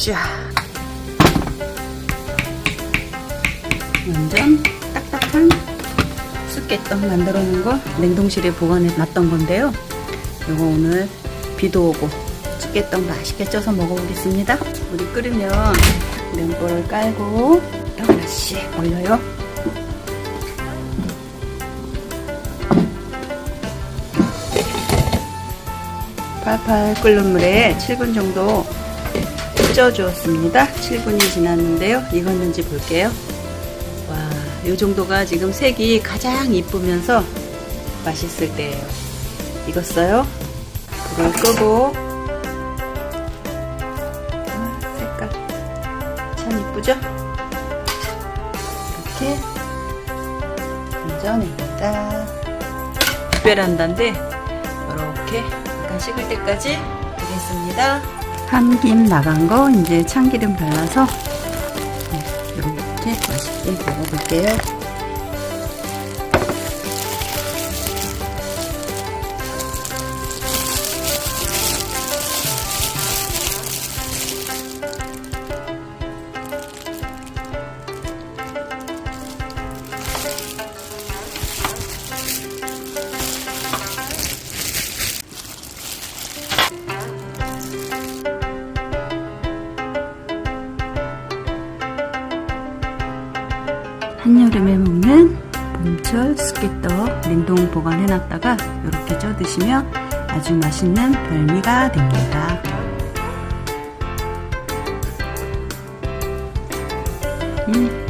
쫙. 완전 딱딱한 쑥개떡 만들어 놓은 거 냉동실에 보관해 놨던 건데요. 이거 오늘 비도 오고 쑥개떡 맛있게 쪄서 먹어보겠습니다. 물이 끓으면 면보를 깔고 떡 하나씩 올려요. 팔팔 끓는 물에 7분 정도 쪄주었습니다. 7분이 지났는데요. 익었는지 볼게요. 와, 이 정도가 지금 색이 가장 이쁘면서 맛있을 때예요. 익었어요. 불을 끄고 아, 색깔 참 이쁘죠? 이렇게 건져냅니다. 특별한다인데 이렇게 약간 식을 때까지 두겠습니다. 한김 나간 거 이제 참기름 발라서 네, 이렇게 맛있게 먹어볼게요. 한여름에 먹는 봄철 쑥개떡 냉동 보관해놨다가 이렇게 쪄 드시면 아주 맛있는 별미가 됩니다. 음,